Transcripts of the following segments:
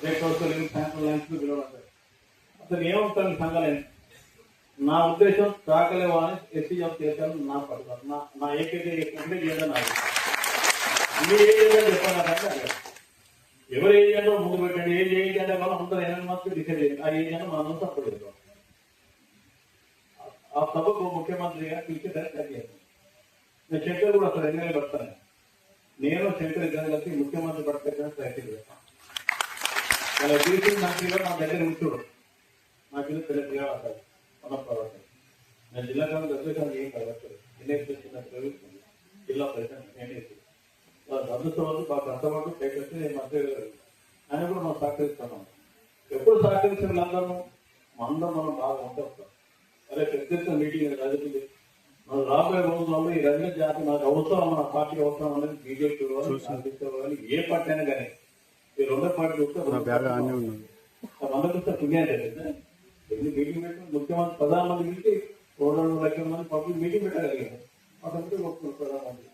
Breakfast living సాయంత్రం lunch పిలవడం అసలు ఏమవుతాను సంఘాలు నా ఉద్దేశం తాకలేవా అని ఎస్సీ జాబ్ చేశాను నా పడతాను నా నా ఏకైతే ఎక్కువ చేయడం నాకు మీరు ఏ చేయాలో చెప్పాలి అంటే ఎవరు ఏ చేయాలో ముందు పెట్టండి ఏ చేయాలి మనం అందరూ ఎనిమిది మంత్స్ డిసైడ్ చేయండి ఆ ఏ చేయాలో మనం సపోర్ట్ చేద్దాం ఆ సభకు ముఖ్యమంత్రిగా పిలిచి డైరెక్ట్ చేస్తాను నేను శంకర్ కూడా అసలు ఎన్నికలు పడతాను. నేను శంకర్ ఇద్దరు కలిసి ముఖ్యమంత్రి పట్టుకెళ్ళడానికి ప్రయత్నం చేస్తాను. వాళ్ళ బీసీ మంత్రిగా నా దగ్గర ఉంచుడు నాకు ఇది తెలియదుగా అసలు మన ప్రవర్తన. నేను జిల్లా కాలం అధ్యక్షులు ఏం ఎన్నేసి చేసిన జిల్లా ప్రెసిడెంట్ నేనేసి బంధుత్వాలు బాగా కష్టపడి పైకొచ్చి నేను మంత్రి ఆయన కూడా మనం సహకరిస్తున్నాం. ఎప్పుడు సహకరించిన వాళ్ళందరూ అందరం మనం బాగా ఉంటాం. అరే పెద్ద మీటింగ్ రాజకీయ మనం రాబోయే రోజుల్లో ఈ రజనీ జాతి నాకు అవసరం మన పార్టీ అవసరం అనేది బీజేపీ కానీ ఏ పార్టీ అయినా కానీ. ఈ రెండో పార్టీ చూస్తే మనకు పుణ్యం ఎన్ని మీటింగ్ పెట్టి ముఖ్యమంత్రి ప్రధానమంత్రి పిలిచి రెండు రెండు లక్షల మంది పబ్లిక్ మీటింగ్ పెట్టగలిగారు అదంతా గొప్ప ప్రధానమంత్రి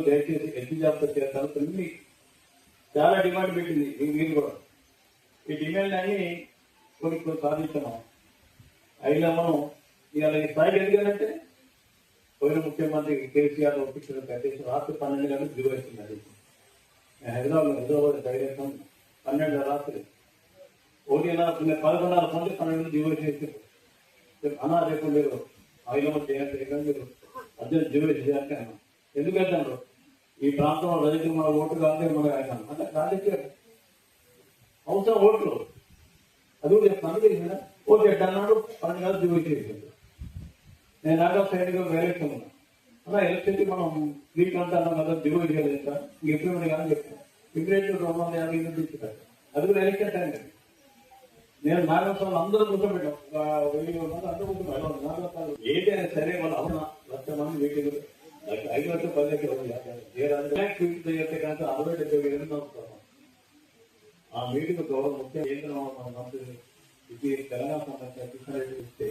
దయచేసి ఎస్సీ జాబ్ చేస్తాను కొన్ని చాలా డిమాండ్ పెట్టింది మీరు కూడా. ఈ డిమాండ్ అని కొన్ని కొన్ని సాధించాము. అయినా మనం ఇవాళ ఈ స్థాయికి ఎదిగానంటే పోయిన ముఖ్యమంత్రి కేసీఆర్ ఒప్పించిన కట్టేసి రాత్రి పన్నెండు గంటలకు దిగు వచ్చింది అది హైదరాబాద్ హైదరాబాద్ డైరెక్షన్ పన్నెండు రాత్రి. ఒకటిన్నర పదకొండున్నర మంది పన్నెండు దిగు చేసి అన్నా రేపు మీరు ఐదు చేయాలి మీరు అర్జెంట్ దిగు చేయాలి అన్నా ఎందుకంటే ఈ ప్రాంతంలో రైతు మన ఓటు కాదే మన ఆయన. అంటే రాజకీయ అవసరం ఓట్లు. అది కూడా చెప్తాను తెలిసిందా ఓటు ఎట్లా అన్నాడు? పన్నెండు కాదు దిగు చేసింది. నేను నాగా సైనికులు ఉన్నాను అలా ఎలక్ట్రిసిటీ మనం వీక్ అంతా అన్నాం కదా దిగుబడి చేయలేదు సార్ ఇంకెప్పుడు కానీ చెప్తాను ఇంగ్రేజ్ రెండు వందల యాభై ఎనిమిది అది కూడా ఎలక్షన్ టైం నేను నాగస్వామి అందరూ కూర్చోబెట్టాం వెయ్యి మంది అందరూ కూర్చోబెట్టాం నాగస్వామి ఏదైనా సరే వాళ్ళు అవునా? లక్ష మంది మీటింగ్ ఐదు లక్షలు పది లక్షలు చేస్తే కానీ అరవై డెబ్బై వేలు నడుస్తాం ఆ మీటింగ్ గౌరవ ముఖ్య కేంద్రం మన మంత్రి ఇది తెలంగాణ సంబంధించిన కిషన్ రెడ్డి ఇస్తే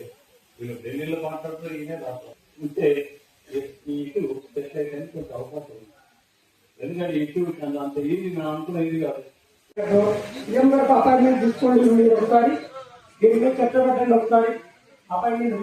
వీళ్ళు ఢిల్లీలో మాట్లాడుతూ ఈయనే రాష్ట్రం ఉంటే ఈ ఇష్యూ స్పెషలైజ్ కొంత అవకాశం ఉంది? ఎందుకంటే ఇష్యూ అంత ఈజీ మనం అనుకున్న ఇది కాదు. అపాయింట్మెంట్ తీసుకోండి ఒకసారి. దీని మీద చర్చ పెట్టండి ఒకసారి అపాయింట్మెంట్